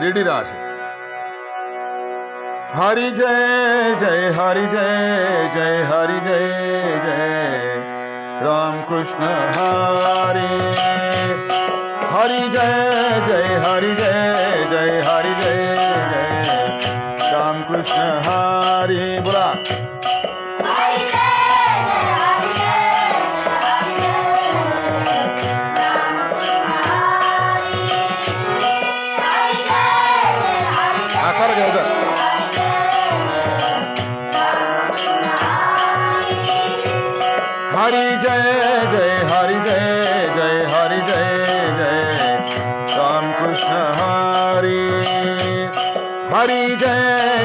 Ready राहा हरी जय जय हरि जय जय हरि जय जय। राम कृष्ण हरी। हरी जय जय हरि जय जय हरि जय जय। राम कृष्ण हरी, बोला। आकार घ्यायचा हरी जय जय हरी जय जय हरी जय जय राम कृष्ण हरी हरी जय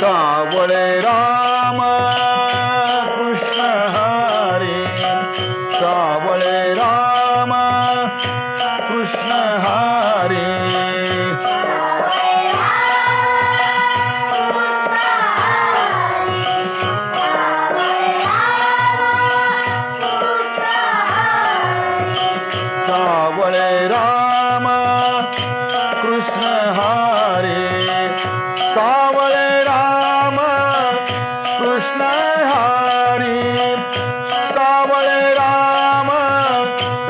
सावळे राम। कृष्ण हरी। सावळे राम। कृष्ण हरी। सावळे Ram. Krishna Hari.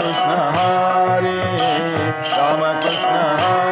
Krishna Hare Rama Krishna Hare.